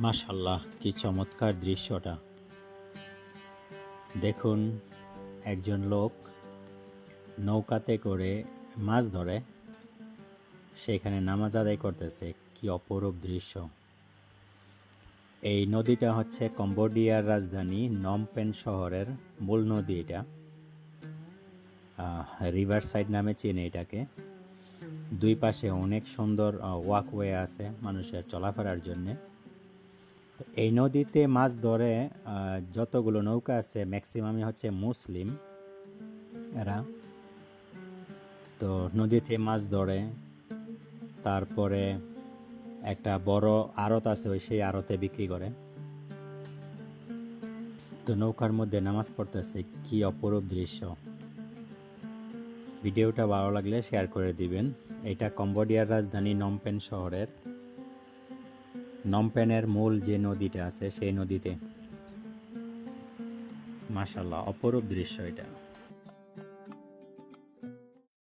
মাশাল্লাহ কি চমৎকার দৃশ্যটা। দেখুন, একজন লোক নৌকাতে করে মাছ ধরে, সেখানে নামাজ আদায় করতেছে, কি অপরূপ দৃশ্য। এই নদীটা হচ্ছে কম্বোডিয়ার রাজধানী নমপেন শহরের মূল নদী এটা। রিভার সাইড নামে চেনে এটাকে। দুই পাশে অনেক সুন্দর ওয়াকওয়ে আছে মানুষের চলাফেরার জন্যে। তো এই নদীতে মাছ ধরে যতগুলো নৌকা আছে ম্যাক্সিমামই হচ্ছে মুসলিম এরা। তো নদীতে মাছ ধরে, তারপরে একটা বড় আড়ত আছে, ওই সেই আড়তে বিক্রি করে। তো নৌকার মধ্যে নামাজ পড়তেছে, কি অপরূপ দৃশ্য। ভিডিওটা ভালো লাগলে শেয়ার করে দিবেন। এটা কম্বোডিয়ার রাজধানী নমপেন শহরের। নমপেনের মূল যে নদীটা আছে সেই নদীতে। মাসাল্লাহ অপরূপ দৃশ্য এটা।